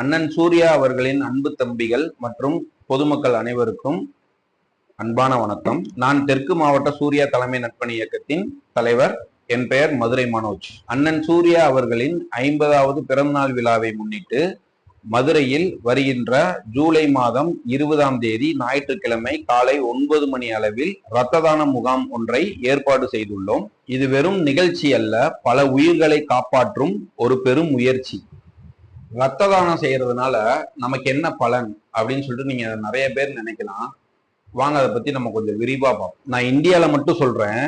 அண்ணன் சூர்யா அவர்களின் அன்பு தம்பிகள் மற்றும் பொதுமக்கள் அனைவருக்கும் அன்பான வணக்கம். நான் தெற்கு மாவட்ட சூர்யா தலைமை நட்பணி இயக்கத்தின் தலைவர் என் பெயர் மதுரை மனோஜ். அண்ணன் சூர்யா அவர்களின் ஐம்பதாவது பிறந்தநாள் விழாவை முன்னிட்டு மதுரையில் வருகின்ற ஜூலை மாதம் இருபதாம் தேதி ஞாயிற்றுக்கிழமை காலை ஒன்பது மணி அளவில் இரத்த தான முகாம் ஒன்றை ஏற்பாடு செய்துள்ளோம். இது வெறும் நிகழ்ச்சி அல்ல பல உயிர்களை காப்பாற்றும் ஒரு பெரும் முயற்சி. ரத்த தானம் செய்யறதுனால நமக்கு என்ன பலன் அப்படின்னு சொல்லிட்டு நீங்க நிறைய பேர் நினைக்கலாம். வாங்க அதை பத்தி நம்ம கொஞ்சம் விரிவா பார்ப்போம். நான் இந்தியால மட்டும் சொல்றேன்.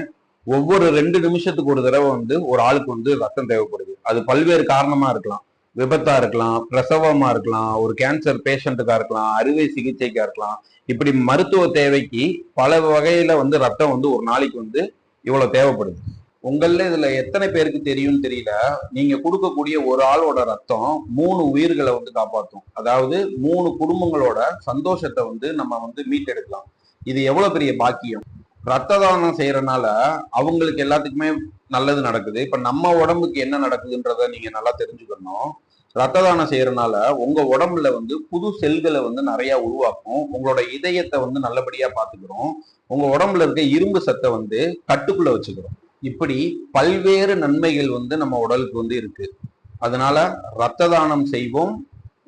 ஒவ்வொரு ரெண்டு நிமிஷத்துக்கு ஒரு தடவை வந்து ஒரு ஆளுக்கு வந்து ரத்தம் தேவைப்படுது. அது பல்வேறு காரணமா இருக்கலாம். விபத்தா இருக்கலாம் பிரசவமா இருக்கலாம் ஒரு கேன்சர் பேஷண்ட்டுக்கா இருக்கலாம் அறுவை சிகிச்சைக்கா இருக்கலாம். இப்படி மருத்துவ தேவைக்கு பல வகையில வந்து ரத்தம் வந்து ஒரு நாளைக்கு வந்து இவ்வளவு தேவைப்படுது. உங்கள இதுல எத்தனை பேருக்கு தெரியும்னு தெரியல. நீங்க கொடுக்கக்கூடிய ஒரு ஆளோட ரத்தம் மூணு உயிர்களை வந்து காப்பாற்றும் அதாவது மூணு குடும்பங்களோட சந்தோஷத்தை வந்து நம்ம வந்து மீட்டெடுக்கலாம். இது எவ்வளவு பெரிய பாக்கியம்? ரத்த தானம் செய்யறதுனால அவங்களுக்கு எல்லாத்துக்குமே நல்லது நடக்குது. இப்ப நம்ம உடம்புக்கு என்ன நடக்குதுன்றத நீங்க நல்லா தெரிஞ்சுக்கணும். ரத்த தானம் செய்யறதுனால உங்க உடம்புல வந்து புது செல்களை வந்து நிறைய உருவாக்கும். உங்களோட இதயத்தை வந்து நல்லபடியா பாத்துக்கிறோம். உங்க உடம்புல இருக்க இரும்பு சத்தை வந்து கட்டுக்குள்ள வச்சுக்கிறோம். இப்படி பல்வேறு நன்மைகள் வந்து நம்ம உடலுக்கு வந்து இருக்கு. அதனால ரத்த தானம் செய்வோம்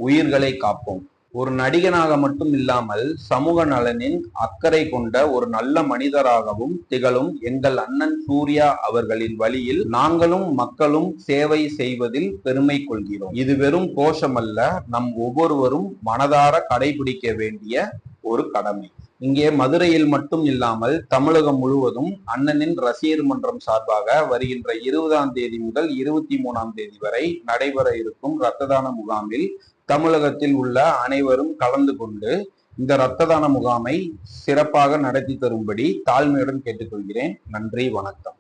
உயிர்களை காப்போம். ஒரு நடிகனாக மட்டும் இல்லாமல் சமூக நலனின் அக்கறை கொண்ட ஒரு நல்ல மனிதராகவும் திகழும் எங்கள் அண்ணன் சூர்யா அவர்களின் வழியில் நாங்களும் மக்களும் சேவை செய்வதில் பெருமை கொள்கிறோம். இது வெறும் கோஷமல்ல நம் ஒவ்வொருவரும் மனதார கடைபிடிக்க வேண்டிய ஒரு கடமை. இங்கே மதுரையில் மட்டும் இல்லாமல் தமிழகம் முழுவதும் அண்ணனின் ரசிகர் மன்றம் சார்பாக வருகின்ற இருபதாம் தேதி முதல் இருபத்தி மூணாம் தேதி வரை நடைபெற இருக்கும் இரத்த தான முகாமில் தமிழகத்தில் உள்ள அனைவரும் கலந்து கொண்டு இந்த இரத்த தான முகாமை சிறப்பாக நடத்தி தரும்படி தாழ்மையுடன் கேட்டுக்கொள்கிறேன். நன்றி வணக்கம்.